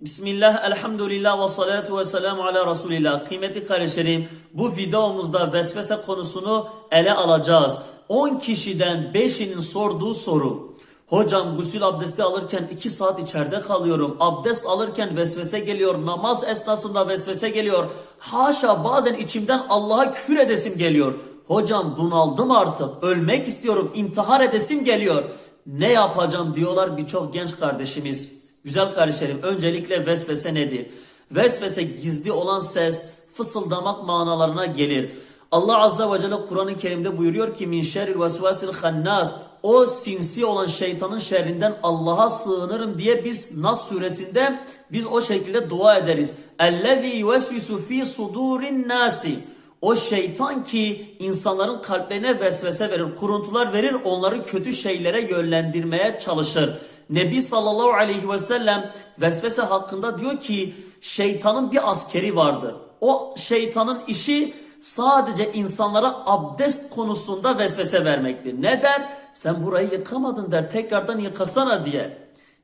Bismillah, elhamdülillah ve salatu ve selamu ala Resulillah. Kıymetli kardeşlerim, bu videomuzda vesvese konusunu ele alacağız. 10 kişiden 5'inin sorduğu soru. Hocam gusül abdesti alırken 2 saat içeride kalıyorum. Abdest alırken vesvese geliyor. Namaz esnasında vesvese geliyor. Haşa bazen içimden Allah'a küfür edesim geliyor. Hocam bunaldım artık. Ölmek istiyorum. intihar edesim geliyor. Ne yapacağım diyorlar birçok genç kardeşimiz. Güzel kardeşlerim öncelikle vesvese nedir? Vesvese gizli olan ses, fısıldamak manalarına gelir. Allah Azze ve Celle Kur'an-ı Kerim'de buyuruyor ki min şerril vesvesil hannas o sinsi olan şeytanın şerrinden Allah'a sığınırım diye biz Nas suresinde biz o şekilde dua ederiz. Ellezî yuvesvisu fî sudurin nasi o şeytan ki insanların kalplerine vesvese verir, kuruntular verir, onları kötü şeylere yönlendirmeye çalışır. Nebi sallallahu aleyhi ve sellem vesvese hakkında diyor ki şeytanın bir askeri vardır. O şeytanın işi sadece insanlara abdest konusunda vesvese vermektir. Ne der? Sen burayı yıkamadın der, tekrardan yıkasana diye.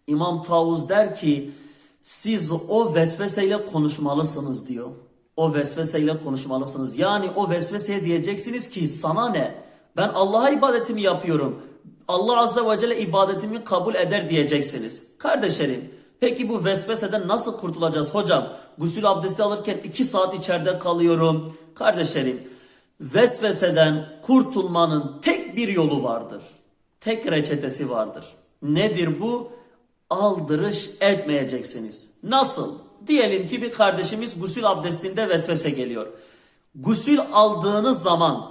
İmam Tavuz der ki siz o vesveseyle konuşmalısınız diyor. O vesveseyle konuşmalısınız. Yani o vesveseye diyeceksiniz ki sana ne? Ben Allah'a ibadetimi yapıyorum. Allah Azze ve Celle ibadetimi kabul eder diyeceksiniz. Kardeşlerim peki bu vesveseden nasıl kurtulacağız hocam? Gusül abdesti alırken 2 saat içeride kalıyorum. Kardeşlerim vesveseden kurtulmanın tek bir yolu vardır. Tek reçetesi vardır. Nedir bu? Aldırış etmeyeceksiniz. Nasıl? Diyelim ki bir kardeşimiz gusül abdestinde vesvese geliyor. Gusül aldığınız zaman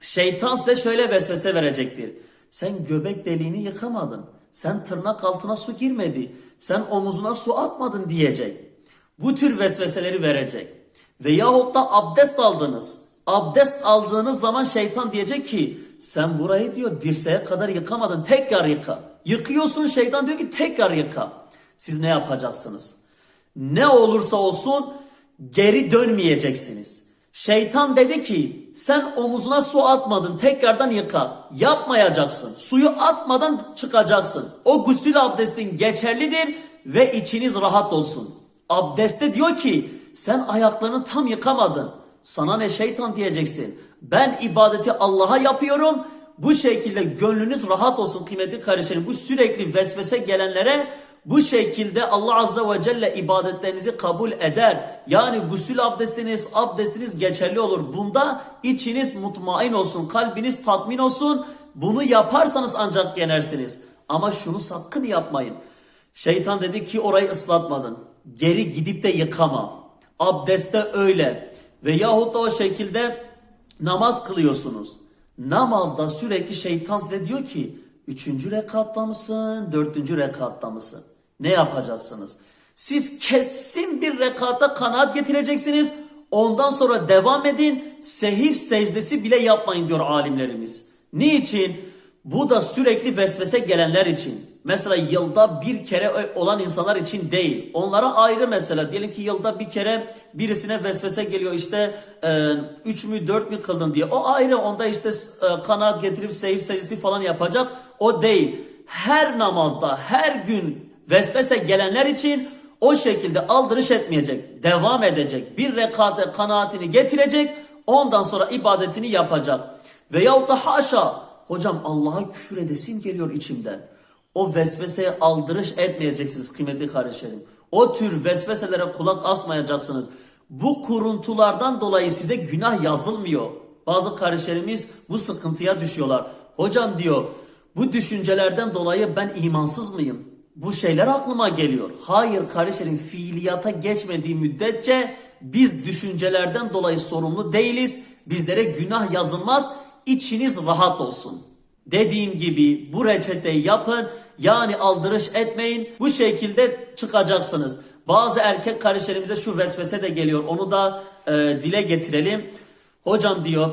şeytan size şöyle vesvese verecektir. Sen göbek deliğini yıkamadın. Sen tırnak altına su girmedi. Sen omuzuna su atmadın diyecek. Bu tür vesveseleri verecek. Veyahut da abdest aldınız. Abdest aldığınız zaman şeytan diyecek ki sen burayı diyor dirseğe kadar yıkamadın tekrar yıka. Yıkıyorsun şeytan diyor ki tekrar yıka. Siz ne yapacaksınız? Ne olursa olsun geri dönmeyeceksiniz. Şeytan dedi ki sen omuzuna su atmadın tekrardan yıka. Yapmayacaksın. Suyu atmadan çıkacaksın. O gusül abdestin geçerlidir ve içiniz rahat olsun. Abdeste diyor ki sen ayaklarını tam yıkamadın. Sana ne şeytan diyeceksin. Ben ibadeti Allah'a yapıyorum. Bu şekilde gönlünüz rahat olsun kıymetli kardeşlerim. Bu sürekli vesvese gelenlere bu şekilde Allah Azze ve Celle ibadetlerinizi kabul eder. Yani gusül abdestiniz, abdestiniz geçerli olur. Bunda içiniz mutmain olsun, kalbiniz tatmin olsun. Bunu yaparsanız ancak yenersiniz. Ama şunu sakın yapmayın. Şeytan dedi ki orayı ıslatmadın. Geri gidip de yıkama. Abdeste öyle. Veyahut da o şekilde namaz kılıyorsunuz. Namazda sürekli şeytan size diyor ki üçüncü rekatta mısın, dördüncü rekatta mısın? Ne yapacaksınız? Siz kesin bir rekata kanaat getireceksiniz. Ondan sonra devam edin. Sehif secdesi bile yapmayın diyor alimlerimiz. Niçin? Bu da sürekli vesvese gelenler için. Mesela yılda bir kere olan insanlar için değil. Onlara ayrı mesela. Diyelim ki yılda bir kere birisine vesvese geliyor işte 3 mü 4 mü kıldın diye. O ayrı onda işte e, kanaat getirip seyif secdesi falan yapacak. O değil. Her namazda her gün vesvese gelenler için o şekilde aldırış etmeyecek. Devam edecek. Bir rekate kanaatini getirecek. Ondan sonra ibadetini yapacak. Veyahut da haşa hocam Allah'a küfür edesim geliyor içimden. O vesveseye aldırış etmeyeceksiniz kıymetli kardeşlerim. O tür vesveselere kulak asmayacaksınız. Bu kuruntulardan dolayı size günah yazılmıyor. Bazı kardeşlerimiz bu sıkıntıya düşüyorlar. Hocam diyor bu düşüncelerden dolayı ben imansız mıyım? Bu şeyler aklıma geliyor. Hayır kardeşlerim fiiliyata geçmediği müddetçe biz düşüncelerden dolayı sorumlu değiliz. Bizlere günah yazılmaz. İçiniz rahat olsun. Dediğim gibi bu reçeteyi yapın. Yani aldırış etmeyin. Bu şekilde çıkacaksınız. Bazı erkek kardeşlerimize şu vesvese de geliyor. Onu da e, dile getirelim. Hocam diyor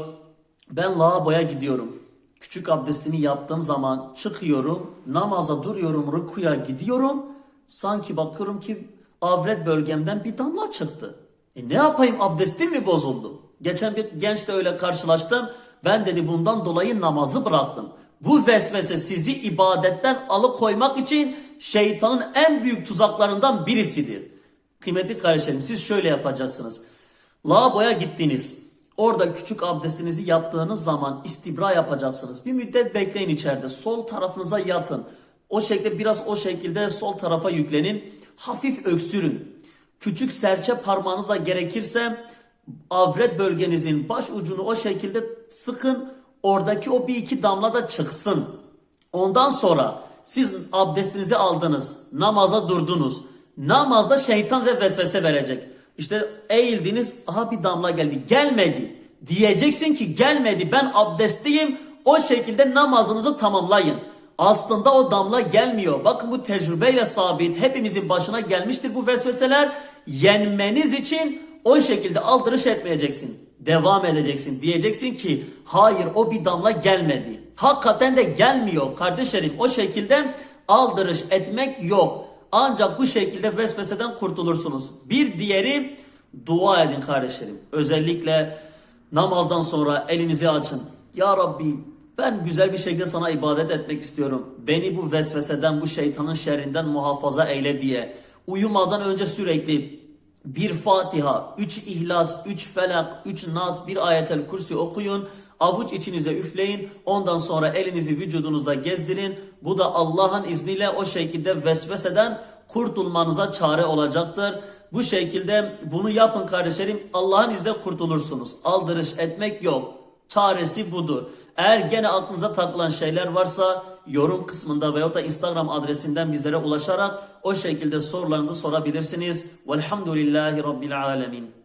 ben lavaboya gidiyorum. Küçük abdestimi yaptığım zaman çıkıyorum. Namaza duruyorum. Rükuya gidiyorum. Sanki bakıyorum ki avret bölgemden bir damla çıktı. E ne yapayım abdestim mi bozuldu? Geçen bir gençle öyle karşılaştım. Ben dedi bundan dolayı namazı bıraktım. Bu vesvese sizi ibadetten alıkoymak için şeytanın en büyük tuzaklarından birisidir. Kıymetli kardeşlerim siz şöyle yapacaksınız. Lavaboya gittiniz. Orada küçük abdestinizi yaptığınız zaman istibra yapacaksınız. Bir müddet bekleyin içeride. Sol tarafınıza yatın. O şekilde biraz o şekilde sol tarafa yüklenin. Hafif öksürün. Küçük serçe parmağınızla gerekirse avret bölgenizin baş ucunu o şekilde sıkın. Oradaki o bir iki damla da çıksın. Ondan sonra siz abdestinizi aldınız, namaza durdunuz. Namazda şeytan size vesvese verecek. İşte eğildiniz, aha bir damla geldi, gelmedi. Diyeceksin ki gelmedi, ben abdestliyim. O şekilde namazınızı tamamlayın. Aslında o damla gelmiyor. Bakın bu tecrübeyle sabit. Hepimizin başına gelmiştir bu vesveseler. Yenmeniz için o şekilde aldırış etmeyeceksin. Devam edeceksin. Diyeceksin ki hayır o bir damla gelmedi. Hakikaten de gelmiyor kardeşlerim. O şekilde aldırış etmek yok. Ancak bu şekilde vesveseden kurtulursunuz. Bir diğeri dua edin kardeşlerim. Özellikle namazdan sonra elinizi açın. Ya Rabbi ben güzel bir şekilde sana ibadet etmek istiyorum. Beni bu vesveseden, bu şeytanın şerrinden muhafaza eyle diye. Uyumadan önce sürekli bir Fatiha, üç İhlas, üç Felak, üç Nas, bir Ayetel Kursi okuyun. Avuç içinize üfleyin. Ondan sonra elinizi vücudunuzda gezdirin. Bu da Allah'ın izniyle o şekilde vesveseden kurtulmanıza çare olacaktır. Bu şekilde bunu yapın kardeşlerim. Allah'ın izniyle kurtulursunuz. Aldırış etmek yok. Çaresi budur. Eğer gene aklınıza takılan şeyler varsa yorum kısmında veyahut da Instagram adresinden bizlere ulaşarak o şekilde sorularınızı sorabilirsiniz. Velhamdülillahi Rabbil Alemin.